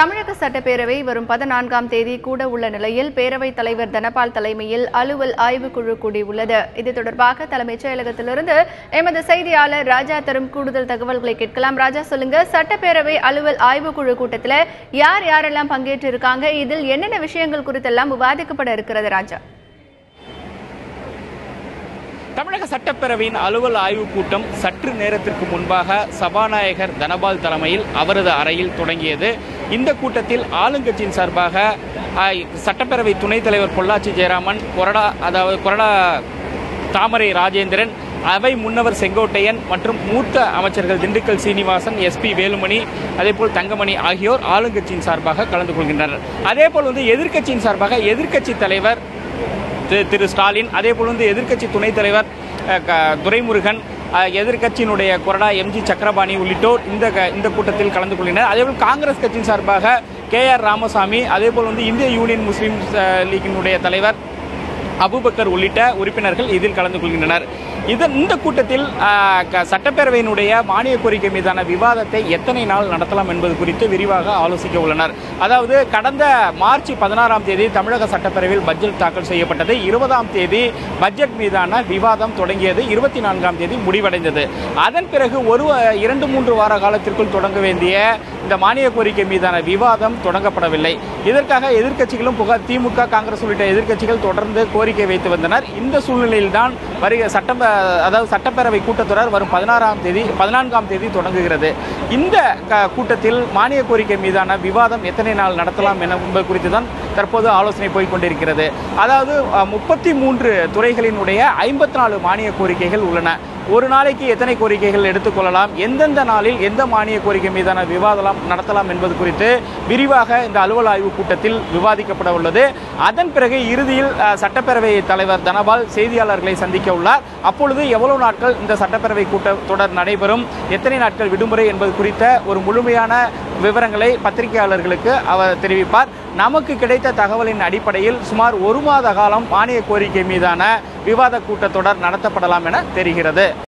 தமிழக சட்டப்பேரவை வரும் பதினான்காம் தேதி கூட உள்ள நிலையில் பேரவைத் தலைவர் தனபால் தலைமையில் அலுவல் ஆய்வுக்குழு கூடியுள்ளது. இது தொடர்பாக தலைமைச் செயலகத்திலிருந்து எமது செய்தியாளர் ராஜா தரும் கூடுதல் தகவல்களை கேட்கலாம். ராஜா சொல்லுங்க சட்டப்பேரவை அலுவல் ஆய்வுக்குழு கூட்டத்தில் யார் யாரெல்லாம் பங்கேற்று இருக்காங்க இதில் என்னென்ன விஷயங்கள் குறித்தெல்லாம் விவாதிக்கப்பட இருக்கிறது ராஜா? தமிழக சட்டப்பேரவையின் அலுவல் ஆய்வுக் கூட்டம் சற்று நேரத்திற்கு முன்பாக சபாநாயகர் தனபால் தலைமையில் அவரது அறையில் தொடங்கியது. இந்த கூட்டத்தில் ஆளுங்கட்சியின் சார்பாக சட்டப்பேரவை துணைத் தலைவர் பொள்ளாச்சி ஜெயராமன் கொரடா அதாவது கொரடா தாமரை ராஜேந்திரன் அவை முன்னவர் செங்கோட்டையன் மற்றும் மூத்த அமைச்சர்கள் திண்டுக்கல் சீனிவாசன் எஸ்பி வேலுமணி அதேபோல் தங்கமணி ஆகியோர் ஆளுங்கட்சியின் சார்பாக கலந்து கொள்கின்றனர். அதேபோல் வந்து எதிர்க்கட்சியின் சார்பாக எதிர்க்கட்சி தலைவர் திரு- திரு ஸ்டாலின் அதே போல் வந்து எதிர்க்கட்சி துணைத் தலைவர் க- துரைமுருகன் எதிர்கட்சியினுடைய எதிர்க்கட்சியினுடைய கொறடா எம்ஜி சக்கரபாணி உள்ளிட்டோர் இந்த க- இந்த கூட்டத்தில் கலந்து கொள்கின்றனர். அதேபோல் காங்கிரஸ் கட்சியின் சார்பாக கே ஆர் ராமசாமி அதேபோல் வந்து இந்திய யூனியன் முஸ்லீம் லீக்கினுடைய தலைவர் அபுபக்கர் உள்ளிட்ட உறுப்பினர்கள் இதில் கலந்து கொள்கின்றனர். இதன் இந்த கூட்டத்தில் சட்டப்பேரவையினுடைய மானிய கோரிக்கை மீதான விவாதத்தை எத்தனை நாள் நடத்தலாம் என்பது குறித்து விரிவாக ஆலோசிக்க உள்ளனர். அதாவது கடந்த மார்ச் பதினாறாம் தேதி தமிழக சட்டப்பேரவையில் பட்ஜெட் தாக்கல் செய்யப்பட்டது. இருபதாம் தேதி பட்ஜெட் மீதான விவாதம் தொடங்கியது. இருபத்தி நான்காம் தேதி முடிவடைந்தது. அதன் பிறகு ஒரு இரண்டு மூன்று வார காலத்திற்குள் தொடங்க வேண்டிய இந்த மானிய கோரிக்கை மீதான விவாதம் தொடங்கப்படவில்லை. இதற்காக எதிர்க்கட்சிகளும் புகார் திமுக காங்கிரஸ் உள்ளிட்ட எதிர்க்கட்சிகள் தொடர்ந்து கோரிக்கை வைத்து வந்தனர். இந்த சூழ்நிலையில்தான் வருகிற சட்டம் அதாவது சட்டப்பேரவை கூட்டத்தொடர் வரும் பதினாறாம் தேதி பதினான்காம் தேதி தொடங்குகிறது. இந்த கூட்டத்தில் மானிய கோரிக்கை மீதான விவாதம் எத்தனை நாள் நடத்தலாம் என என்பது குறித்து தான் தற்போது ஆலோசனை போய்க் கொண்டிருக்கிறது. அதாவது முப்பத்தி மூன்று துறைகளினுடைய ஐம்பத்தி நாலு மானிய கோரிக்கைகள் உள்ளன. ஒரு நாளைக்கு எத்தனை கோரிக்கைகள் எடுத்துக்கொள்ளலாம் எந்தெந்த நாளில் எந்த மானிய கோரிக்கை மீதான விவாதம் நடத்தலாம் என்பது குறித்து விரிவாக இந்த அலுவல் ஆய்வுக் கூட்டத்தில் விவாதிக்கப்பட உள்ளது. அதன் பிறகு இறுதியில் சட்டப்பேரவை தலைவர் தனபால் செய்தியாளர்களை சந்திக்க உள்ளார். அப்பொழுது எவ்வளவு நாட்கள் இந்த சட்டப்பேரவை கூட்டத்தொடர் நடைபெறும்? எத்தனை நாட்கள் விடுமுறை என்பது குறித்த ஒரு முழுமையான விவரங்களை பத்திரிகையாளர்களுக்கு அவர் தெரிவிப்பார். நமக்கு கிடைத்த தகவலின் அடிப்படையில் சுமார் ஒரு மாத காலம் மானிய கோரிக்கை மீதான விவாத கூட்டத்தொடர் நடத்தப்படலாம் என தெரிகிறது.